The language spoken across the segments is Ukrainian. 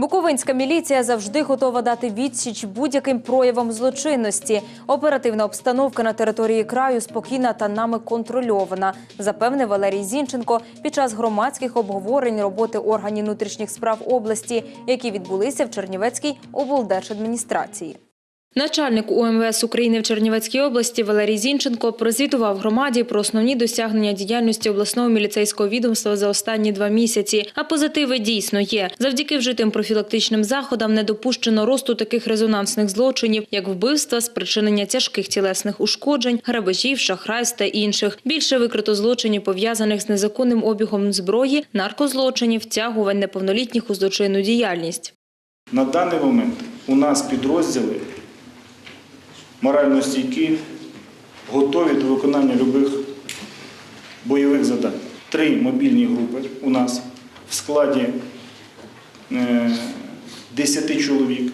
Буковинська міліція завжди готова дати відсіч будь-яким проявам злочинності. Оперативна обстановка на території краю спокійна та нами контрольована, запевнив Валерій Зінченко під час громадських обговорень роботи органів внутрішніх справ області, які відбулися в Чернівецькій облдержадміністрації. Начальник УМВС України в Чернівецькій області Валерій Зінченко прозвітував громаді про основні досягнення діяльності обласного міліцейського відомства за останні два місяці. А позитиви дійсно є. Завдяки вжитим профілактичним заходам не допущено росту таких резонансних злочинів, як вбивства, спричинення тяжких тілесних ушкоджень, грабежів, шахрайств та інших. Більше викрито злочинів пов'язаних з незаконним обігом зброї, наркозлочинів, втягувань неповнолітніх у злочинну діяльність. На даний момент у нас підрозділи морально стійкі, готові до виконання любих бойових завдань. Три мобільні групи у нас в складі е, 10 чоловік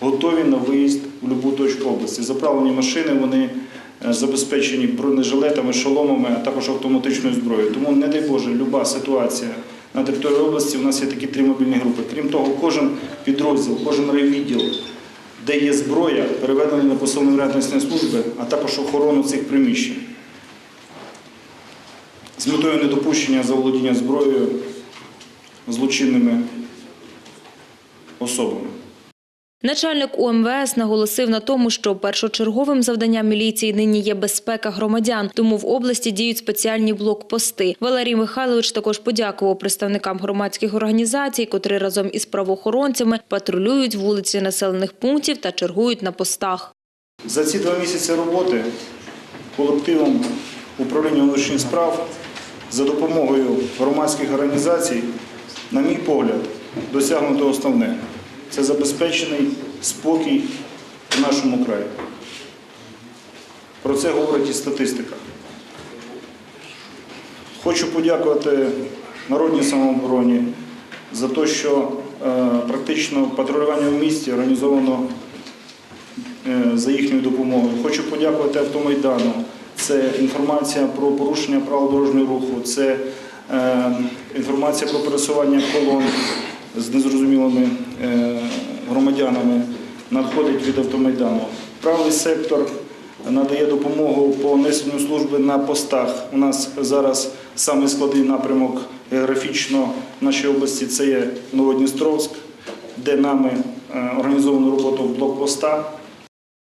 готові на виїзд в будь-яку точку області. Заправлені машини, вони е, забезпечені бронежилетами, шоломами, а також автоматичною зброєю. Тому, не дай Боже, люба ситуація на території області, у нас є такі три мобільні групи. Крім того, кожен підрозділ, кожен райвідділ, де є зброя, переведена на посилений ретності служби, а також охорону цих приміщень. З метою недопущення заволодіння зброєю злочинними особами. Начальник УМВС наголосив на тому, що першочерговим завданням міліції нині є безпека громадян, тому в області діють спеціальні блокпости. Валерій Михайлович також подякував представникам громадських організацій, котрі разом із правоохоронцями патрулюють вулиці населених пунктів та чергують на постах. За ці два місяці роботи колективом управління внутрішніх справ за допомогою громадських організацій, на мій погляд, досягнуто основне це забезпечений спокій в нашому краї. Про це говорить і статистика. Хочу подякувати народній самообороні за те, що е, практично патрулювання в місті організовано е, за їхньою допомогою. Хочу подякувати Автомайдану. Це інформація про порушення правил дорожнього руху, це е, інформація про пересування колон з незрозумілими е, громадянами надходить від Автомайдану. Правий сектор надає допомогу по несенню служби на постах. У нас зараз саме складний напрямок географічно в нашій області це є Новодністровськ, де нами е, організовано роботу в блокпостах.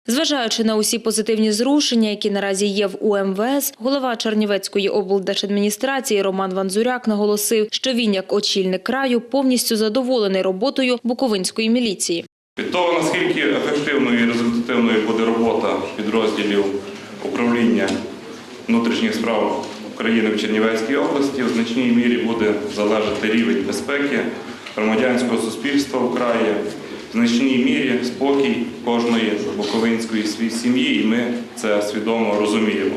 Зважаючи на усі позитивні зрушення, які наразі є в УМВС, голова Чернівецької облдержадміністрації Роман Ванзуряк наголосив, що він, як очільник краю, повністю задоволений роботою Буковинської міліції. Від того, наскільки ефективною і результативною буде робота підрозділів управління внутрішніх справ України в Чернівецькій області, в значній мірі буде залежати рівень безпеки громадянського суспільства в краї, значній мірі спокій кожної буковинської сім'ї, і ми це свідомо розуміємо.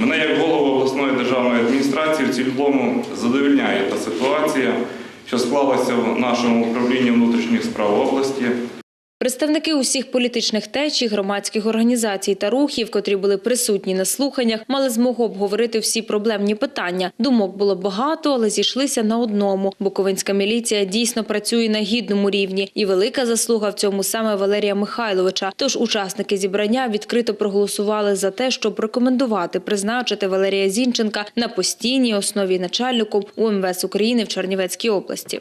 Мене як голову обласної державної адміністрації в цілому задовільняє та ситуація, що склалася в нашому управлінні внутрішніх справ області. Представники усіх політичних течій, громадських організацій та рухів, котрі були присутні на слуханнях, мали змогу обговорити всі проблемні питання. Думок було багато, але зійшлися на одному. Буковинська міліція дійсно працює на гідному рівні, і велика заслуга в цьому саме Валерія Михайловича. Тож учасники зібрання відкрито проголосували за те, щоб рекомендувати призначити Валерія Зінченка на постійній основі начальником УМВС України в Чернівецькій області.